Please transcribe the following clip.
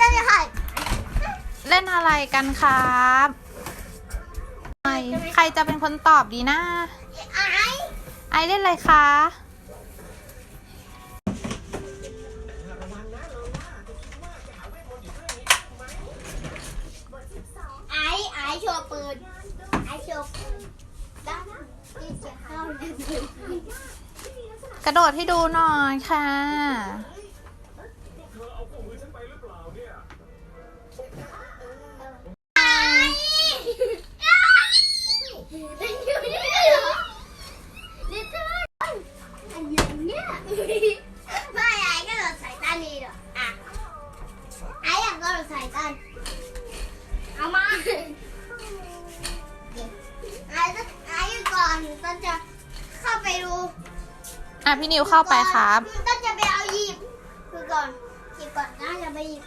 ต้นจะถ่ายเล่นอะไรกันครับใครใครจะเป็นคนตอบดีนะ ไอ้ไอเล่นอะไรคะ ไอ้ไอ้โชว์ปืน ไอ้โชว์ปืนด้านที่จะเข้าในปืนกระโดดให้ดูหน่อยค่ะ เป็นอยู่นี่เหรอนี่เธออันอย่างเนี้ยไม่ไอ้ก็โดดใส่ตานนี่เหรออะไอ้อยากก็โดดใส่ตาเอามาไอ้ต้องไอ้ก่อนต้นจะเข้าไปดูอะพี่นิวเข้าไปครับ ต้นจะไปเอาหยิบคือก่อนหยิบก่อนน่าจะไปหยิบ